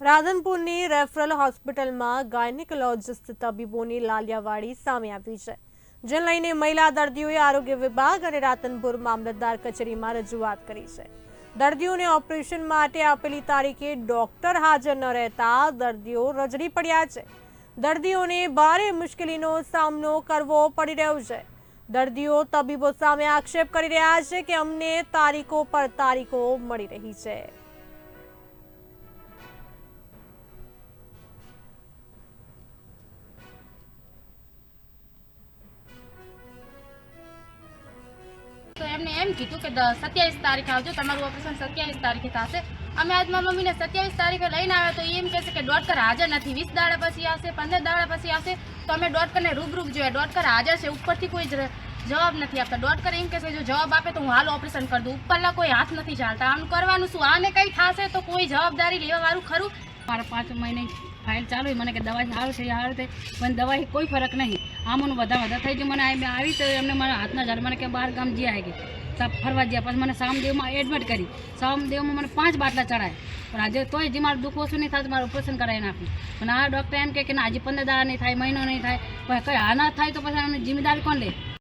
રાધનપુરની referral હોસ્પિટલમાં gynaecologist તબીબોની લાલિયાવાડી સામે આવી છે, જેને લઈને મહિલા દર્દીઓએ આરોગ્ય વિભાગ અને રાધનપુર મામલતદાર કચેરીમાં રજૂઆત કરી છે. દર્દીઓને ઓપરેશન માટે આપેલી તારીખે ડોક્ટર હાજર ન રહેતા દર્દીઓ રજડી પડ્યા છે. દર્દીઓને ભારે મુશ્કેલીનો સામનો કરવો પડી રહ્યો છે. દર્દીઓ તબીબો સામે આક્ષેપ કરી રહ્યા છે કે અમને તારીખો પર તારીખો મળી રહી છે. એમને એમ કીધું કે સત્યાવીસ તારીખે આવજો, તમારું ઓપરેશન સત્યાવીસ તારીખે થશે. અમે આજ મારા મમ્મીને સત્યાવીસ તારીખે લઈને આવ્યા તો એમ કહેશે કે ડોક્ટર હાજર નથી, વીસ દાડા પછી આવશે, પંદર દાડા પછી આવશે, તો અમે ડોક્ટરને રૂબરૂ જોયા ડોક્ટર હાજર છે, ઉપરથી કોઈ જ જવાબ નથી આપતા. ડોક્ટર એમ કહેશે જો જવાબ આપે તો હું હાલ ઓપરેશન કરી દઉં. ઉપરના કોઈ હાથ નથી ચાલતા. આમ કરવાનું શું? આને કંઈ થશે તો કોઈ જવાબદારી લેવાવાળું ખરું? મારા પાંચ મહિને ફાઇલ ચાલુ મને કે દવાઈ સારું છે સારું થઈ પણ દવાઈ કોઈ ફરક નહીં. આમ મને વધારે વધારે થઈ ગયું. મને આ- આવી તો એમને મારા હાથના ઝાડ મને કે બહાર ગામ જ્યાં આવી ગઈ. ફરવા ગયા પછી મને સામદેવમાં એડમિટ કરી. સામદેવમાં મને પાંચ બાટલા ચડાય. પણ આજે તોય જે મારું દુઃખ ઓછું નહીં થાય તો મારું ઓપરેશન કરાવી નાખ્યું પણ આ ડૉક્ટર એમ કે ના, હજી પંદર દાડા નહીં થાય, મહિનો નહીં થાય. પણ કંઈ આ ના થાય તો પછી આની જિમ્મેદારી કોણ લે?